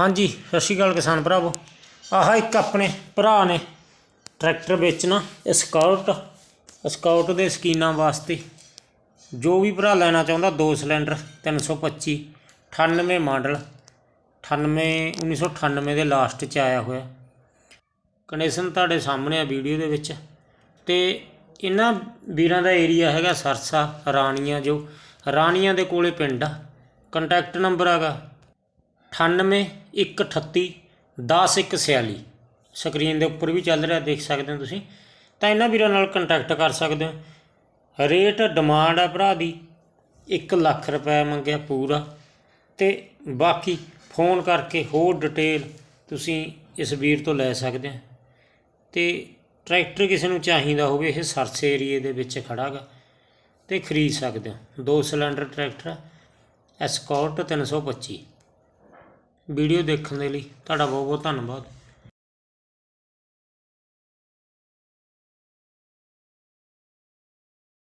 ਹਾਂਜੀ, ਸਤਿ ਸ਼੍ਰੀ ਅਕਾਲ ਕਿਸਾਨ ਭਰਾਵੋ। ਆਹ ਇੱਕ ਆਪਣੇ ਭਰਾ ਨੇ ਟਰੈਕਟਰ ਵੇਚਣਾ ਸਕਾਊਟ ਸਕਾਊਟ ਦੇ ਸਕੀਨਾਂ ਵਾਸਤੇ ਜੋ ਵੀ ਭਰਾ ਲੈਣਾ ਚਾਹੁੰਦਾ, ਦੋ ਸਿਲੰਡਰ 325 98 ਮਾਡਲ 98 1998 ਦੇ ਲਾਸਟ 'ਚ ਆਇਆ ਹੋਇਆ। ਕੰਡੀਸ਼ਨ ਤੁਹਾਡੇ ਸਾਹਮਣੇ ਆ ਵੀਡੀਓ ਦੇ ਵਿੱਚ। ਤੇ ਇਹਨਾਂ ਵੀਰਾਂ ਦਾ ਏਰੀਆ ਹੈਗਾ ਸਰਸਾ, ਰਾਣੀਆਂ ਜੋ। ਰਾਣੀਆਂ ਦੇ ਕੋਲੇ ਪਿੰਡ ਆ। ਕੰਟੈਕਟ ਨੰਬਰ ਹੈਗਾ 98 138 10146 ਸਕਰੀਨ ਦੇ ਉੱਪਰ ਵੀ ਚੱਲ ਰਿਹਾ, ਦੇਖ ਸਕਦੇ ਹੋ ਤੁਸੀਂ। ਤਾਂ ਇਹਨਾਂ ਵੀਰਾਂ ਨਾਲ ਕੰਟੈਕਟ ਕਰ ਸਕਦੇ ਹੋ। ਰੇਟ ਡਿਮਾਂਡ ਆ ਭਰਾ ਦੀ। 1 ਲੱਖ ਰੁਪਏ ਮੰਗਿਆ ਪੂਰਾ। ਤੇ ਬਾਕੀ ਫੋਨ ਕਰਕੇ ਹੋਰ ਡਿਟੇਲ ਤੁਸੀਂ ਇਸ ਵੀਰ ਤੋਂ ਲੈ ਸਕਦੇ ਹੋ। ਤੇ ਟਰੈਕਟਰ ਕਿਸੇ ਨੂੰ ਚਾਹੀਦਾ ਹੋਵੇ, ਇਹ ਸਰਸੇ ਏਰੀਏ ਦੇ ਵਿੱਚ ਖੜਾ ਗਾ। ਤੇ ਖਰੀਦ ਸਕਦੇ ਹੋ। ਦੋ ਸਿਲੰਡਰ ਟਰੈਕਟਰ ਐਸਕੋਰਟ 325 ਵੀਡੀਓ ਦੇਖਣ ਦੇ ਲਈ ਤੁਹਾਡਾ ਬਹੁਤ ਬਹੁਤ ਧੰਨਵਾਦ।